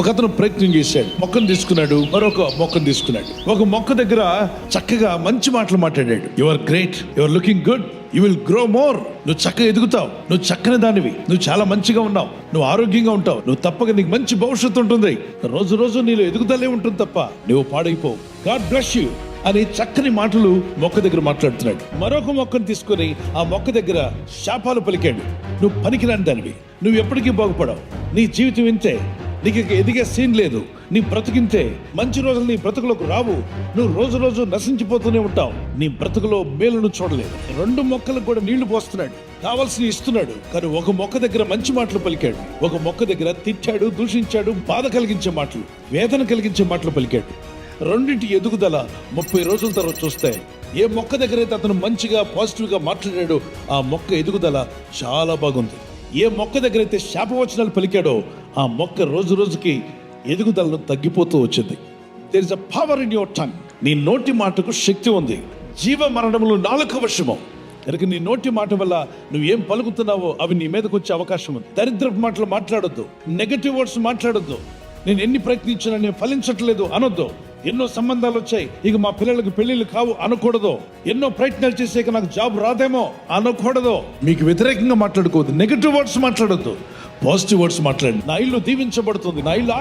ఒక అతను ప్రయత్నం చేశాడు. మొక్కను తీసుకున్నాడు మరొక మొక్కను తీసుకున్నాడు. ఒక మొక్క దగ్గర చక్కగా మంచి మాటలు మాట్లాడాడు. You are great you are looking good you will grow more నువ్వు చక్కగా ఎదుగుతావు నువ్వు చక్కని దానివి నువ్వు చాలా మంచిగా ఉన్నావు నువ్వు ఆరోగ్యంగా ఉంటావు నువ్వు తప్పక నీకు మంచి భవిష్యత్తు ఉంటుంది. రోజు రోజు నీలో ఎదుగుదలే ఉంటుంది తప్ప నువ్వు పాడైపోవు. గాడ్ బ్లెస్ యూ అని చక్కని మాటలు మొక్క దగ్గర మాట్లాడుతున్నాడు. మరొక మొక్కను తీసుకొని ఆ మొక్క దగ్గర శాపాలు పలికాడు. నువ్వు పనికిరాని దానివి నువ్వు ఎప్పటికీ బాగుపడవు. నీ జీవితం ఇంతే. నీకు ఇక ఎదిగే సీన్ లేదు. నీ బ్రతికింతే మంచి రోజులు నీ బ్రతుకులోకి రావు. నువ్వు రోజు రోజు నశించిపోతూనే ఉంటావు. నీ బ్రతుకులో మేలును చూడలేదు. రెండు మొక్కలకు కూడా నీళ్ళు పోస్తున్నాడు. కావాల్సిన ఇస్తున్నాడు. కానీ ఒక మొక్క దగ్గర మంచి మాటలు పలికాడు. ఒక మొక్క దగ్గర తిట్టాడు దూషించాడు బాధ కలిగించే మాటలు వేదన కలిగించే మాటలు పలికాడు. రెండింటి ఎదుగుదల ముప్పై రోజుల తర్వాత చూస్తే ఏ మొక్క దగ్గర అయితే అతను మంచిగా పాజిటివ్గా మాట్లాడాడు ఆ మొక్క ఎదుగుదల చాలా బాగుంది. ఏ మొక్క దగ్గర అయితే శాపవచనాలు పలికాడో ఆ మొక్క రోజు రోజుకి ఎదుగుదలను తగ్గిపోతూ వచ్చింది. There is a power in your tongue నీ నోటి మాటకు శక్తి ఉంది. జీవ మరణములు నాలుక వశము. కనుక నీ నోటి మాట వల్ల నువ్వు ఏం పలుకుతున్నావో అవి నీ మీదకు వచ్చే అవకాశం ఉంది. దరిద్రపు మాటలు మాట్లాడొద్దు. నెగటివ్ వర్డ్స్ మాట్లాడొద్దు. నేను ఎన్ని ప్రయత్నించినా నేను ఫలించట్లేదు అనొద్దు. ఎన్నో సంబంధాలు వచ్చాయి. ఇక మా పిల్లలకు పెళ్ళిళ్ళు కావు అనకూడదు. ఎన్నో ప్రయత్నాలు చేసే నాకు జాబ్ రాదేమో అనకూడదు. మీకు వ్యతిరేకంగా మాట్లాడుకోవద్దు. నెగటివ్ వర్డ్స్ మాట్లాడద్దు. పాజిటివ్ వర్డ్స్ మాట్లాడండి. నా ఇల్లు దీవించబడుతుంది. నా ఇల్లు